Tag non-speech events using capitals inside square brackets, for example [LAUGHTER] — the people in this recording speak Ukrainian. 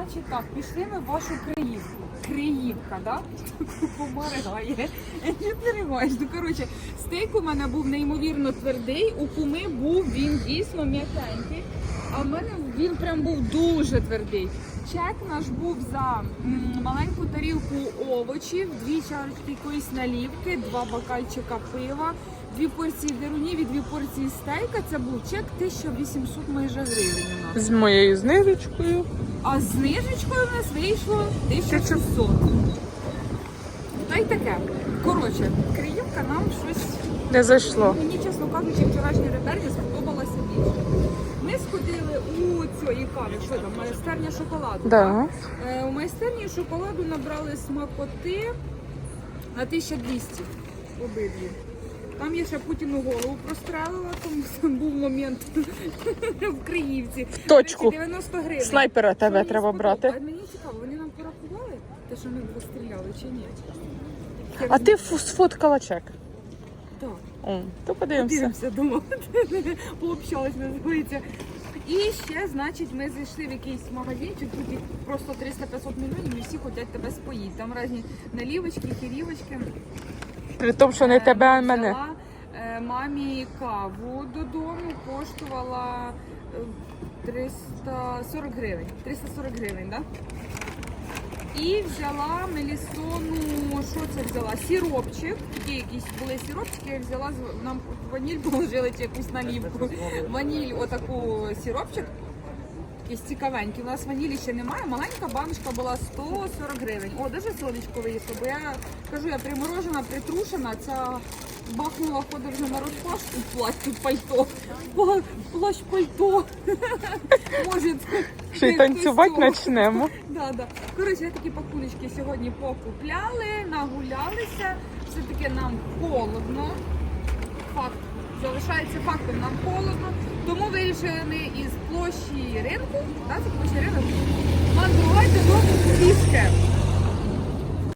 значить так, пішли ми в вашу Криївку. Криївка, да? [LAUGHS] Помаригає. Не перериваєш. Ну, коротше, стейк у мене був неймовірно твердий, у куми був він дійсно м'якенький, а в мене він прям був дуже твердий. Чек наш був за маленьку тарілку овочів, дві чарочки якоїсь налівки, два бокальчика пива, дві порції дерунів і дві порції стейка. Це був чек 1800 майже гривень у нас. З моєю знижечкою. А з знижечкою в нас вийшло 1600. Та й таке. Коротше, Криївка нам щось Не зайшло. Мені, чесно кажучи, вчорашня ретельня сподобалася більше. Ми сходили у цієї кави, що там, майстерня шоколаду. Да. Е, У майстерні шоколаду набрали смакоти на 1200 обидві. Там я ще Путіну голову прострелила, тому був момент [LAUGHS] в Криївці. Точку. До 90 гривень. Снайпера тебе треба брати. А Мені цікаво, вони нам порахували те, що ми постріляли, чи ні? А ти сфоткала чек. Так. О, то подивимося. Дивимося дома. [LAUGHS] Пообщались, називається. І ще, значить, ми зайшли в якийсь магазинчик, тут їх просто 300-500 мільйонів, і всі хочуть тебе споїти. Там різні налівочки, хірівочки. При тому, що не Е, тебе, а мене. Е, мамі каву додому, коштувала е, 340 гривень. 340 гривень, так? Да? І взяла Мелісону, що це взяла? Сіропчик. Такі якісь були сіропчики, я взяла з- нам ваніль [LAUGHS] положили чи якусь налівку. Ваніль, отаку сіропчик. Якийсь цікавенький. У нас ванілі ще немає. Маленька баночка була 140 гривень. О, дуже сонечко вийшло, бо я кажу, я приморожена, притрушена, ця бахнула ходить вже на розпашку плащ тут пальто. Плащ пальто. [LAUGHS] Може, Ще й танцювати почнемо. Да, да. Коротше, я такі пакуночки сьогодні покупляли, нагулялися. Все-таки нам холодно. Факт. Залишається фактом, нам холодно. Тому вирішили ми із площі ринку, да, це площа ринок.